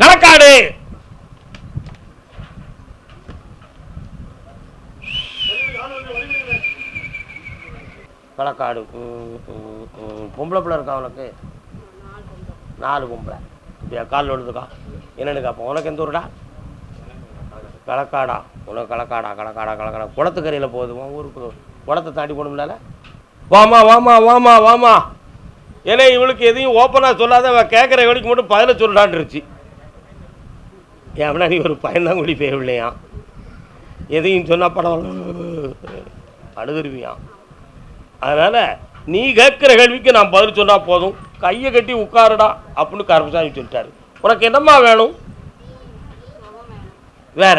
களக்காடு களக்காடு. பொம்பளை பிள்ளை இருக்கா உனக்கு? நாலு பொம்பளை. இப்படியா? காலில் விழுதுக்கா என்னன்னு கேட்போம். உனக்கு எந்த ஊருடா? களக்காடா உனக்கு களக்காடா களக்காடா களக்காடா குளத்துக்கரையில் போகுது. உன் ஊருக்கு குளத்தை தாண்டி போகணும்ல வாமா வாமா வாமா வாமா ஏன்னா இவளுக்கு எதையும் ஓப்பனாக சொல்லாத அவள் கேட்குற வழிக்கு மட்டும் பதில சொல்லலான்ருச்சு ஏன்னா நீ ஒரு பயந்தாங்குடி பேவில்லையா எதையும் சொன்னால் படம் அழுதுருவியான் அதனால் நீ கேட்குற கேள்விக்கு நான் பதில் சொன்னால் போதும். கையை கட்டி உட்காருடா அப்படின்னு கருப்பசாமி சொல்லிட்டாரு. உனக்கு என்னம்மா வேணும்? வேற.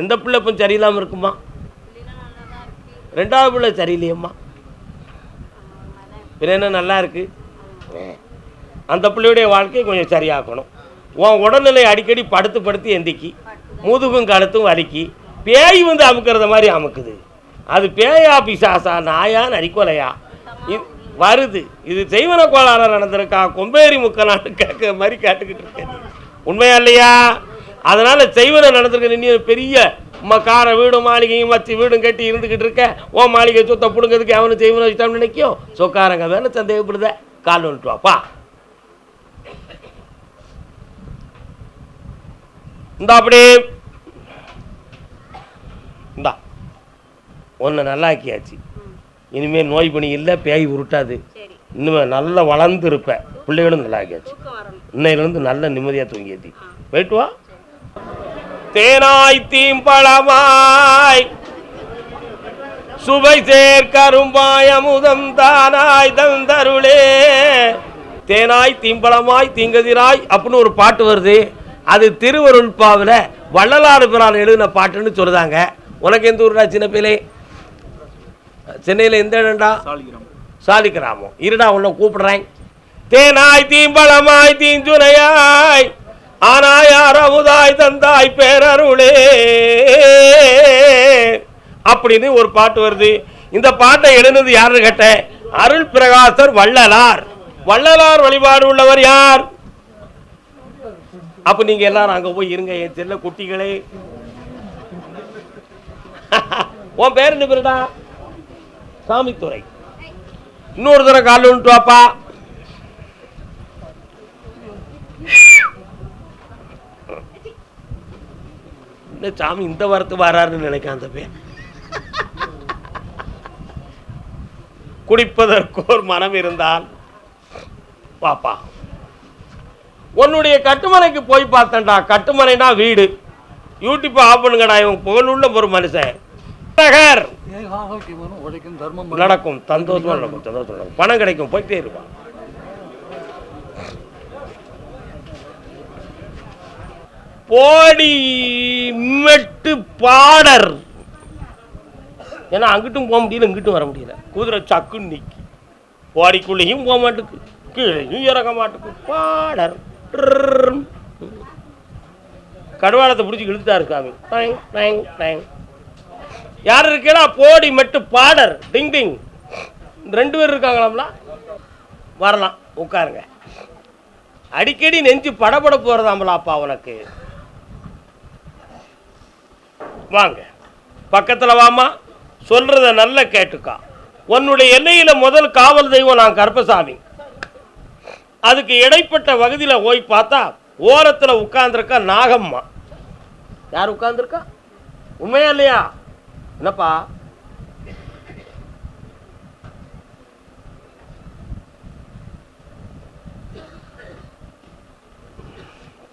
எந்த பிள்ளை இப்போ சரியில்லாமல் இருக்குமா? ரெண்டாவது பிள்ளை சரியில்லையம்மா. பின்ன என்ன நல்லா இருக்கு? அந்த பிள்ளையுடைய வாழ்க்கையை கொஞ்சம் சரியாக்கணும். உன் உடல்நிலை அடிக்கடி படுத்து படுத்து எந்திக்கி முதுகும் கழுத்தும் வலிக்கி பேய் வந்து அமுக்கிறத மாதிரி அமுக்குது. அது பேயா பிசாசா நாயா நரிக்கொலையா? வருது. இது செய்வன கோளாறு நடந்திருக்கா? கொம்பேரி முக்கலான்னு கேட்க மாதிரி கேட்டுக்கிட்டு இருக்கேன். உண்மையா இல்லையா? அதனால செய்வன நடந்திருக்க பெரிய ம- கார வீடும் மாளிகையும் வச்சு வீடும் கட்டி இருந்துக்கிட்டு இருக்க ஓ மாளிகை சொத்தை பிடுங்கிறதுக்கு அவனு செய்வன வச்சுட்டான்னு நினைக்கும் சொக்காரங்க வேலை சந்தேகப்படுத. கால் வந்துட்டு வாப்பா இந்தா அப்படி. இந்தா. ஒன்று நல்லாக்கியாச்சு. இனிமேல் நோய் பணி இல்லை பேய் உருட்டாது. இன்னுமே நல்லா வளர்ந்து இருப்ப பிள்ளைகளும் நல்லா ஆக்கியாச்சு தூக்கம் வரணும். இன்னையிலிருந்து நல்ல நிம்மதியாக தூங்கியது போயிட்டு வா. தேனாய் தீம்பழமாய். சுவை சேர்க்கரும்பாய் அமுதம் தானாய் தந்தருளே. தேனாய் தீம்பழமாய் தீங்கதிராய் அப்படின்னு ஒரு பாட்டு வருது. அது திருவருள்பாவில் வள்ளலாறு பிறான் எழுதின பாட்டுன்னு சொல்லுதாங்க உனக்கு எந்த ஊருடா சின்ன பிள்ளை? சென்னையில் எந்த இடம்டா? சாலி கிராமம் இருடா உன்னை கூப்பிடுறேன். தேனாய் தீம்பழமாய் தீஞ்சுனையாய். ஆனாய் அமுதாய் தந்தாய் பேரருளே. அப்படின்னு ஒரு பாட்டு வருது. இந்த பாட்டை எழுந்தது யாருன்னு கேட்டேன் அருள் பிரகாசர் வள்ளலார். வள்ளலார் வழிபாடு உள்ளவர் யார்? அப்ப நீங்க எல்லாரும் அங்க போய் இருங்க என் செல்ல குட்டிகளே. உன் பேர் என்ன பேருடா சாமித்துறை. இன்னொரு தடவை கால் விட்டு வாப்பா இந்த சாமி இந்த வாரத்து வராருன்னு நினைக்கிறேன் அந்த பேர் குடிப்பதற்கோர் மனம் இருந்தால் பாப்பா உன்னுடைய கட்டுமனைக்கு போய் பார்த்தேன்டா. கட்டுமனைனா வீடு. யூடியூப் ஆஃப் பண்ணுங்கடா இவன் புகழுள்ள ஒரு மனுஷன். நடக்கும். சந்தோஷமா நடக்கும் சந்தோஷமா பணம் கிடைக்கும் போயிட்டே இருப்பான் போடி மெட்டு பாடர். ஏன்னா அங்கிட்டும் போக முடியல இங்கிட்டும் வர முடியல. குதிரை சக்குன்னு நிக்கி. போடிக்குள்ளேயும் போக மாட்டுக்கு கீழேயும் இறங்க மாட்டுக்கு. பாடர். கடுவாளத்தை பிடிச்சி இழுத்தா இருக்காங்க டேங், டேங், டேங். யார் இருக்கா போடி மெட்டு பாடர். டிங் டிங். ரெண்டு பேர் இருக்காங்களாம்ல? வரலாம். உட்காருங்க. அடிக்கடி நெஞ்சு படபட போகிறதாம்பலாப்பா உனக்கு? வாங்க. பக்கத்துல வாமா சொல்றத நல்ல கேட்டுக்கா. உன்னுடைய எல்லையில முதல் காவல் தெய்வம் நான் கருப்பசாமி. அதுக்கு இடைப்பட்ட பகுதியில் போய் பார்த்தா ஓரத்துல உட்கார்ந்திருக்கா நாகம்மா. யார் உட்கார்ந்திருக்கா? உண்மையா இல்லையா? என்னப்பா?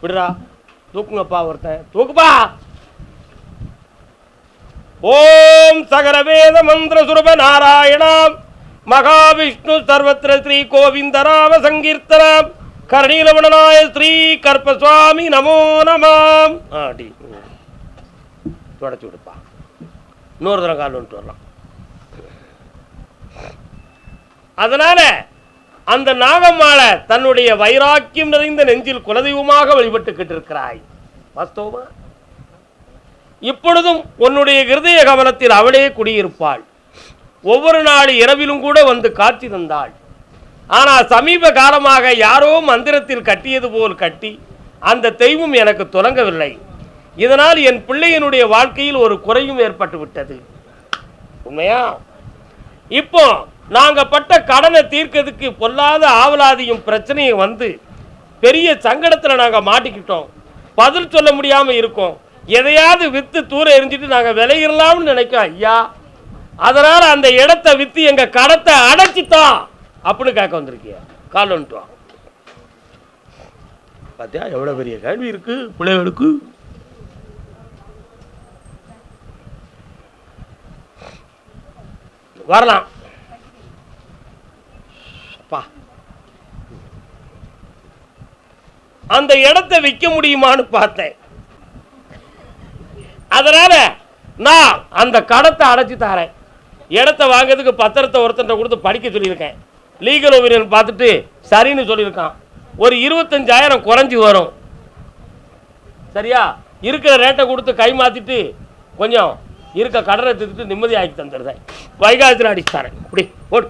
விடுறா. தூக்குங்கப்பா ஒருத்தன். தூக்குப்பா! ஓம் சகர வேத மந்திர சுரப நாராயணாம் மகாவிஷ்ணு சர்வத்திர ஸ்ரீ கோவிந்த ராம சங்கீர்த்தனாம். கரணீலவணனாய ஸ்ரீ கற்பசுவாமி நமோ நமாம் ஆடி தொடச்சு விடுப்பா. இன்னொரு தரம் கால் வந்துட்டு வரலாம். அதனால அந்த நாகம்மாளை தன்னுடைய வைராக்கியம் நிறைந்த நெஞ்சில் குலதெய்வமாக வழிபட்டுக்கிட்டு இருக்கிறாய். வாஸ்தவமா? இப்பொழுதும் உன்னுடைய இருதய கவனத்தில் அவளே குடியிருப்பாள். ஒவ்வொரு நாள் இரவிலும் கூட வந்து காட்சி தந்தாள். ஆனால் சமீப காலமாக யாரோ மந்திரத்தில் கட்டியது போல் கட்டி அந்த தெய்வம் எனக்கு தொடங்கவில்லை. இதனால் என் பிள்ளையினுடைய வாழ்க்கையில் ஒரு குறையும் ஏற்பட்டு விட்டது உண்மையா? இப்போ நாங்கள் பட்ட கடனை தீர்க்கிறதுக்கு பொல்லாத ஆவலாதியும் பிரச்சனையும் வந்து பெரிய சங்கடத்தில் நாங்கள் மாட்டிக்கிட்டோம். பதில் சொல்ல முடியாமல் இருக்கோம். எதையாவது வித்து தூர எரிஞ்சிட்டு நாங்க விலையிடலாம்னு நினைக்கோம் ஐயா அதனால அந்த இடத்த வித்து எங்க கடத்தை அடைச்சிட்டோம் அப்படின்னு கேட்க வந்திருக்கிய. கால் வந்துட்டு பாத்தியா எவ்வளவு பெரிய கேள்வி இருக்கு பிள்ளைகளுக்கு? வரலாம். அப்பா அந்த இடத்தை விற்க முடியுமான்னு பார்த்தேன். அதனால நான் அந்த கடத்தை அடைச்சி தரேன். இடத்த வாங்குறதுக்கு பத்திரத்தை ஒருத்தன்ட்ட கொடுத்து படிக்க சொல்லியிருக்கேன். லீகல் ஒபீனியன் பார்த்துட்டு சரின்னு சொல்லியிருக்கான். ஒரு இருபத்தஞ்சாயிரம் குறைஞ்சி வரும். சரியா? இருக்கிற ரேட்டை கொடுத்து கை மாற்றிட்டு கொஞ்சம் இருக்க கடனை திருத்து நிம்மதியாக்கி தந்துடுறேன். வைகாசத்தில் அடிச்சு தரேன். இப்படி ஓடு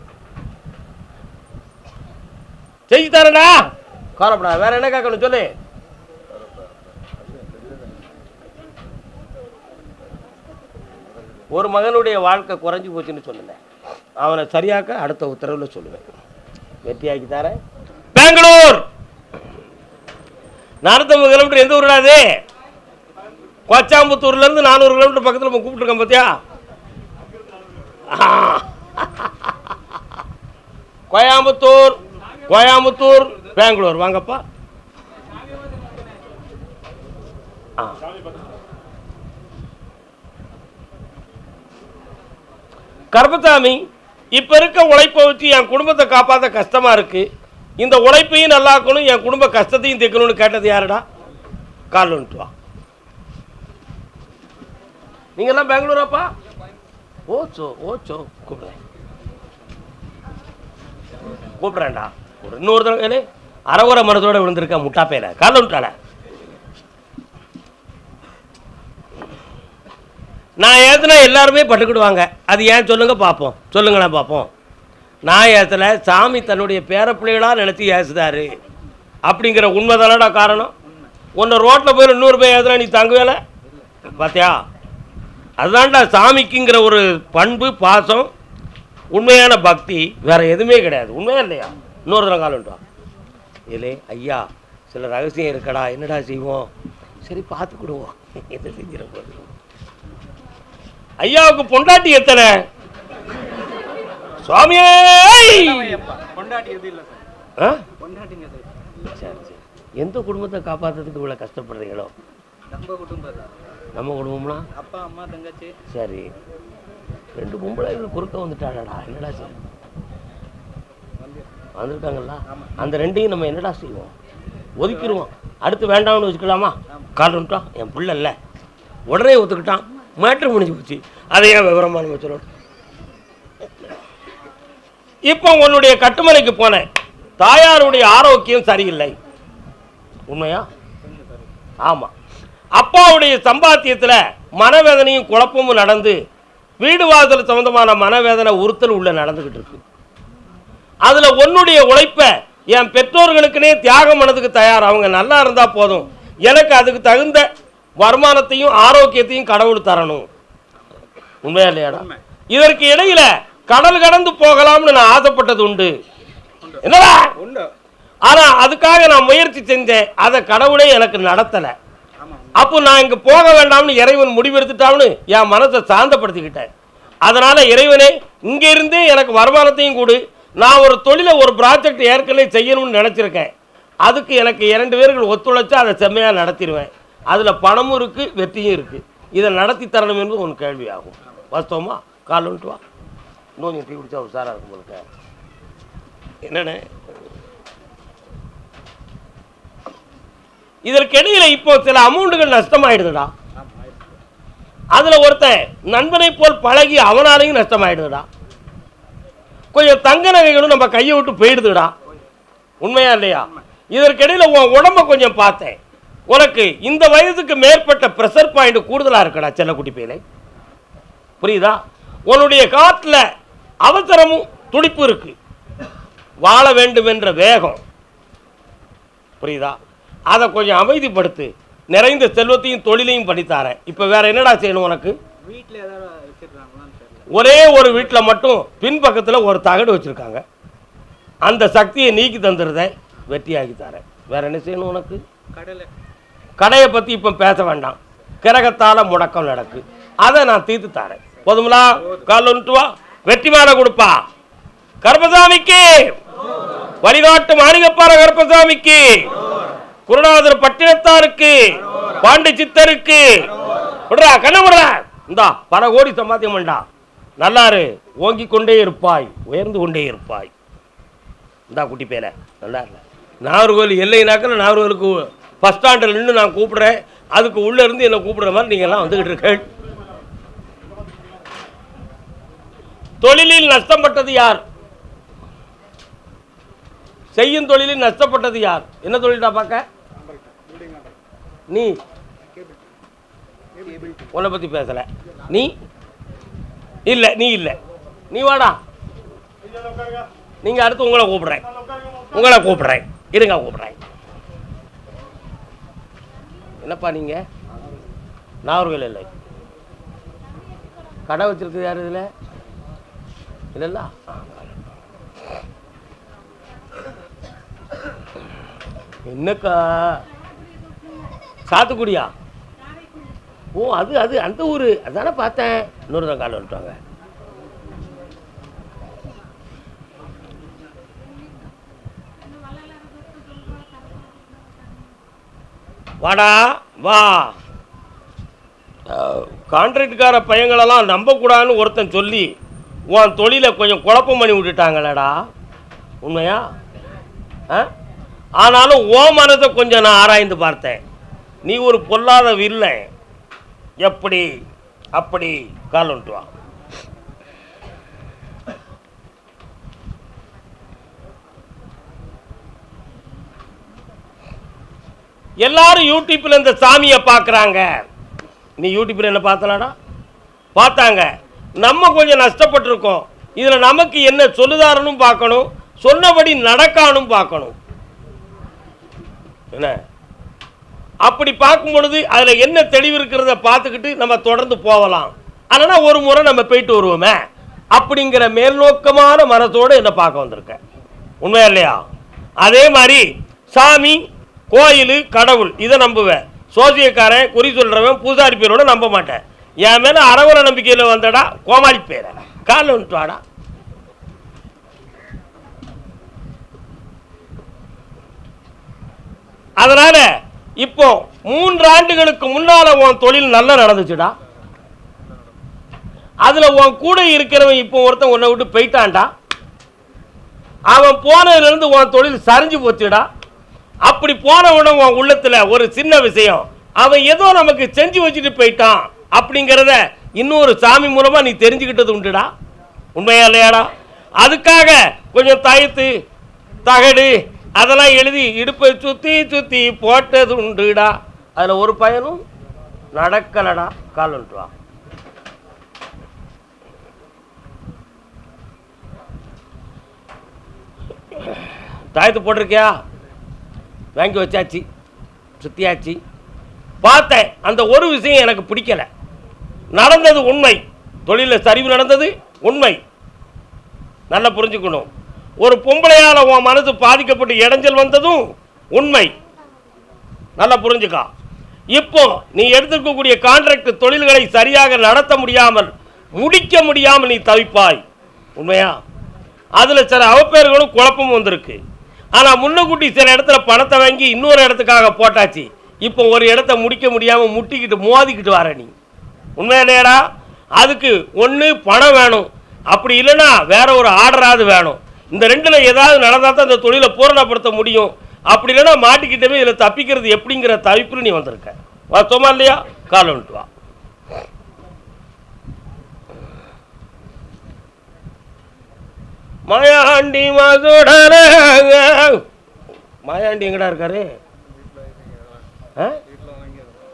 செஞ்சு தரேன்டா. கோரப்படா வேற என்ன கேட்கணும் சொல்லு. ஒரு மகனுடைய வாழ்க்கை குறைஞ்சி போச்சுன்னு சொல்லல அவனை சரியாக்க அடுத்த உத்தரவில் சொல்லுவேன். வெற்றியாக்கி தரேன். பெங்களூர்! நானூற்றம்பது கிலோமீட்டர் எந்த ஊருடா அது? கொச்சாம்புத்தூர்லேருந்து நானூறு கிலோமீட்டர் பக்கத்தில் நம்ம கூப்பிட்டுருக்கோம் பார்த்தியா கோயம்புத்தூர் கோயம்புத்தூர் பெங்களூர். வாங்கப்பா. ஆ. கருப்பசாமி இப்போ இருக்க உழைப்பை வச்சு என் குடும்பத்தை காப்பாற்ற கஷ்டமாக இருக்கு. இந்த உழைப்பையும் நல்லாக்கணும் என் குடும்ப கஷ்டத்தையும் தீர்க்கணும்னு கேட்டது யாருடா? கால் வந்துட்டு வா. நீங்கெல்லாம் பெங்களூராப்பா? ஓச்சோ ஓச்சோ கூப்பிடுறேன். கூப்பிட்றேன்டா. ஒரு இன்னொரு தடவை ஏலே, அறகுறை மனதோட விழுந்திருக்க முட்டாப்பையில. கால நான் ஏத்துனா எல்லாருமே பட்டுக்கிடுவாங்க. அது ஏன் சொல்லுங்கள் பார்ப்போம் சொல்லுங்களேன் பார்ப்போம் நான் ஏற்றலை சாமி தன்னுடைய பேரப்பிள்ளைகளாக நினச்சி ஏசுதாரு. அப்படிங்கிற உண்மைதானடா காரணம்? உன்னை ரோட்டில் போய் இன்னொரு போய் ஏத்துனா நீ தங்குவேல? பார்த்தியா அதுதான்டா சாமிக்குங்கிற ஒரு பண்பு பாசம் உண்மையான பக்தி வேறு எதுவுமே கிடையாது. உண்மையா இல்லையா? இன்னொரு தரம் காலம் இல்லை ஐயா சில ரகசியம் இருக்கடா. என்னடா செய்வோம்? சரி பார்த்துக்கிடுவோம். என்ன செஞ்சிட போது ஐயாவுக்கு பொண்டாட்டி எத்தனை? சுவாமியே சார். சார். சரி சரி. எந்த குடும்பத்தை காப்பாற்றுறதுக்கு இவ்வளோ கஷ்டப்படுறீங்களோ? நம்ம குடும்பம் சார் நம்ம குடும்பம்லாம் அப்பா அம்மா தங்கச்சி. சரி. ரெண்டு பொம்பளைகள் குறுக்க வந்துட்டாடா என்னடா செய்ய வந்திருக்காங்கல்ல? அந்த ரெண்டையும் நம்ம என்னடா செய்வோம்? ஒதுக்கிடுவோம். அடுத்து வேண்டாம்னு வச்சுக்கலாமா? காரணம்ட்டா என் பிள்ளை இல்லை. உடனே ஒத்துக்கிட்டான். மேட்ரு முடிஞ்சு போச்சு. அதை ஏன் விவரமா நம்ம சொல்லணும். இப்போ உன்னுடைய கட்டுமலைக்கு போனேன். தாயாருடைய ஆரோக்கியம் சரியில்லை. உண்மையா? ஆமாம் அப்பாவுடைய சம்பாத்தியத்தில் மனவேதனையும் குழப்பமும் நடந்து வீடு வாசல் சம்பந்தமான மனவேதனை உறுத்தல் உள்ள நடந்துக்கிட்டு இருக்கு. அதில் உன்னுடைய உழைப்பை என் பெற்றோர்களுக்குனே தியாகம் பண்ணதுக்கு தயார். அவங்க நல்லா இருந்தால் போதும். எனக்கு அதுக்கு தகுந்த வருமானத்தையும் ஆரோக்கியத்தையும் கடவுள் தரணும். உண்மையா இல்லையாடா? இதற்கு இடையில கடல் கடந்து போகலாம்னு நான் ஆசைப்பட்டது உண்டு. என்னடா? ஆனா அதுக்காக நான் முயற்சி செஞ்சேன். அதை கடவுளே எனக்கு நடத்தலை. அப்போ நான் இங்கே போக வேண்டாம்னு இறைவன் முடிவெடுத்துட்டான்னு என் மனசை சாந்தப்படுத்திக்கிட்டேன். அதனால இறைவனே இங்க இருந்தே எனக்கு வருமானத்தையும் கொடு. நான் ஒரு தொழிலை ஒரு ப்ராஜெக்ட் ஏற்கனவே செய்யணும்னு நினச்சிருக்கேன். அதுக்கு எனக்கு இரண்டு பேர்கள் ஒத்துழைச்சா அதை செம்மையாக நடத்திடுவேன் அதில் பணமும் இருக்குது வெற்றியும் இருக்குது இதை நடத்தி தரணும் என்பது ஒன்று கேள்வி ஆகும் வாஸ்தவமா? கால் வந்துட்டு வா. இன்னும் நீ டீ குடிச்சா உஷாராக இருக்கும் உங்களுக்கு என்னென்ன இதற்கிடையில் இப்போ சில அமௌண்ட்டுகள் நஷ்டமாயிடுதுடா. அதில் ஒருத்தன் நண்பனை போல் பழகி அவனாலையும் நஷ்டமாயிடுதுடா. கொஞ்சம் தங்க நகைகளும் நம்ம கையை விட்டு போயிடுதுடா. உண்மையா இல்லையா? இதற்கிடையில் உன் உடம்ப கொஞ்சம் பார்த்தேன். உனக்கு இந்த வயதுக்கு மேற்பட்ட ப்ரெஷர் பாயிண்ட் கூடுதலா இருக்குடா செல்லக்குட்டி பேலை புரியுதா? உன்னுடைய காட்டில் அவசரமும் துடிப்பு இருக்கு. வாழ வேண்டும் என்ற வேகம். புரியுதா? அதை கொஞ்சம் அமைதிப்படுத்து. நிறைந்த செல்வத்தையும் தொழிலையும் பண்ணித்தாரேன் இப்போ வேற என்னடா செய்யணும் உனக்கு? ஒரே ஒரு வீட்டில் மட்டும் பின்பக்கத்தில் ஒரு தகடு வச்சுருக்காங்க. அந்த சக்தியை நீக்கி தந்துடுறத வெற்றியாக்கி தரேன். வேற என்ன செய்யணும் உனக்கு? கடையில் கடையை பற்றி இப்போ பேச வேண்டாம். கிரகத்தால் முடக்கம் நடக்கு. அதை நான் தீர்த்து தரேன். போதுங்களா கால் ஒன்று வா. வெற்றி மாலை கொடுப்பா. கருப்பசாமிக்கு! வழிகாட்டு மாணிகப்பாற கருப்பசாமிக்கு! குருநாதர் பட்டினத்தாருக்கு! பாண்டி சித்தருக்கு! விடுறா கண்ண விடுறா இந்தா பல கோடி சம்பாத்தியம் வேண்டா நல்லாரு ஓங்கி கொண்டே இருப்பாய் உயர்ந்து கொண்டே இருப்பாய். இந்தா குட்டி பேல நல்லா இல்லை நாகர்கோவில் எல்லைனாக்கில் நாகர்கோவிலுக்கு பஸ் ஸ்டாண்டில் நின்று நான் கூப்பிடுறேன். அதுக்கு உள்ளே இருந்து என்னை கூப்பிடுற மாதிரி நீங்கள் எல்லாம் வந்துக்கிட்டு இருக்கேன் தொழிலில் நஷ்டப்பட்டது யார்? செய்யும் தொழிலில் நஷ்டப்பட்டது யார்? என்ன தொழில்டா பார்க்க நீ. உன்னை பற்றி பேசலை. நீ? இல்லை நீ இல்லை. நீ வாடா. நீங்கள் அடுத்து உங்களை கூப்பிட்றேன். உங்களை கூப்பிட்றேன். இருங்க கூப்பிடுறேன். என்னப்பா நீங்கள் நாகர்கள் இல்லை. கடை வச்சுருக்குது யார் இதில்? இல்லைல்ல? என்னக்கா? சாத்துக்குடியா? ஓ அது அது அந்த ஊர். அதானே பார்த்தேன். இன்னொரு தான் காலை வந்துட்டாங்க. வாடா வா. கான்ட்ராக்டுக்கார பையங்களெல்லாம் நம்பக்கூடாதுன்னு ஒருத்தன் சொல்லி உன் தொழிலை கொஞ்சம் குழப்பம் பண்ணி விட்டுட்டாங்களேடா. உண்மையா? ஆ ஆனாலும் ஓ மனதை கொஞ்சம் நான் ஆராய்ந்து பார்த்தேன். நீ ஒரு பொல்லாத வில்லை. எப்படி? அப்படி கால் வந்துட்டு எல்லாரும் யூடியூப்பில் இந்த சாமியை பார்க்குறாங்க. நீ யூடியூப்பில் என்ன பார்த்தலாடா? பார்த்தாங்க. நம்ம கொஞ்சம் நஷ்டப்பட்டிருக்கோம். இதில் நமக்கு என்ன சொல்லுதாரனும் பார்க்கணும் சொன்னபடி நடக்கானும் பார்க்கணும். என்ன? அப்படி பார்க்கும் பொழுது அதில் என்ன தெளிவு இருக்கிறத பார்த்துக்கிட்டு நம்ம தொடர்ந்து போகலாம். ஆனால் ஒரு முறை நம்ம போயிட்டு வருவோமே. அப்படிங்கிற மேல்நோக்கமான மனத்தோடு என்ன பார்க்க வந்திருக்கேன் உண்மையா இல்லையா? அதே மாதிரி சாமி கோயில் கடவுள் இதை நம்புவேன் சோசியக்காரன் குறி சொல்கிறவன் பூசாரி பேரோட நம்ப மாட்டேன். என் மேலே அறவர நம்பிக்கையில் வந்தடா கோமாளி பேரை. காலில் வந்துட்டு வாடா. அதனால இப்போ மூன்று ஆண்டுகளுக்கு முன்னால உன் தொழில் நல்லா நடந்துச்சுடா. அதுல உன் கூட இருக்கிறவன் இப்போ ஒருத்தன் உன்னை விட்டு போயிட்டான்டா. அவன் போனதுல இருந்து உன் தொழில் சரிஞ்சு போச்சுடா. அப்படி போனவன உன் உள்ளத்துல ஒரு சின்ன விஷயம். அவன் ஏதோ நமக்கு செஞ்சு வச்சுட்டு போயிட்டான் அப்படிங்கிறத இன்னொரு சாமி மூலமா நீ தெரிஞ்சுக்கிட்டது உண்டுடா. உண்மையா இல்லையாடா? அதுக்காக கொஞ்சம் தயத்து தகடு அதெல்லாம் எழுதி இடுப்பை சுற்றி சுற்றி போட்டது உண்டுடா. அதில் ஒரு பயனும் நடக்கலடா. கால் வா. தாயத்து போட்டிருக்கியா? வாங்கி வச்சாச்சு சுற்றியாச்சு பார்த்தேன் அந்த ஒரு விஷயம் எனக்கு பிடிக்கல. நடந்தது உண்மை. தொழிலில் சரிவு நடந்தது உண்மை. நல்லா புரிஞ்சுக்கணும். ஒரு பொம்பளையால் உன் மனசு பாதிக்கப்பட்டு இடைஞ்சல் வந்ததும் உண்மை. நல்லா புரிஞ்சுக்கா. இப்போ நீ எடுத்துக்கக்கூடிய கான்ட்ராக்ட் தொழில்களை சரியாக நடத்த முடியாமல் முடிக்க முடியாமல் நீ தவிப்பாய். உண்மையா? அதில் சில அவப்பேர்களும் குழப்பமும் வந்திருக்கு. ஆனால் முன்னக்கூட்டி சில இடத்துல பணத்தை வாங்கி இன்னொரு இடத்துக்காக போட்டாச்சு. இப்போ ஒரு இடத்த முடிக்க முடியாமல் முட்டிக்கிட்டு மோதிக்கிட்டு வர நீ. உண்மையிலேடா அதுக்கு ஒன்று பணம் வேணும். அப்படி இல்லைன்னா வேற ஒரு ஆர்டராவது வேணும். இந்த ரெண்டில் ஏதாவது நடந்தால் தான் இந்த தொழிலை பூரணப்படுத்த முடியும். அப்படி இல்லைன்னா மாட்டிக்கிட்டவே இதில் தப்பிக்கிறது எப்படிங்கிற தவிப்பில் நீ வந்திருக்க. வாஸ்தவமா இல்லையா? காலம் வந்துட்டு வா. மாயாண்டி மதுடர மாயாண்டி எங்கடா இருக்காரு? ஆ?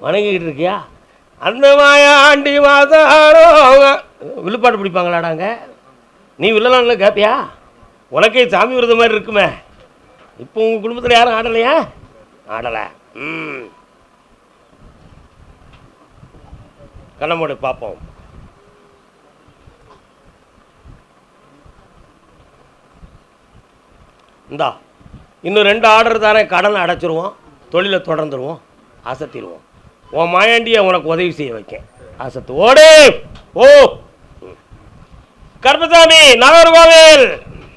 வணங்கிக்கிட்டு இருக்கியா அந்த மாயாண்டி மாதாரோ வில்லுப்பாட்டு பிடிப்பாங்களாடாங்க நீ வில்லலாம்ல கேப்பியா? உனக்கே சாமி விரத மாதிரி இருக்குமே. இப்போ உங்கள் குடும்பத்தில் யாரும் ஆடலையா? ஆடலை. ம். கண்ணமோடு பார்ப்போம் இந்தா இன்னும் ரெண்டு ஆர்டர் தானே கடனை அடைச்சிருவோம் தொழிலை தொடர்ந்துருவோம் அசத்திடுவோம். உன் மாயாண்டியை உனக்கு உதவி செய்ய வைக்கேன். அசத்து. ஓடு! ஓ கருப்பசாமி நாகர்கோவில்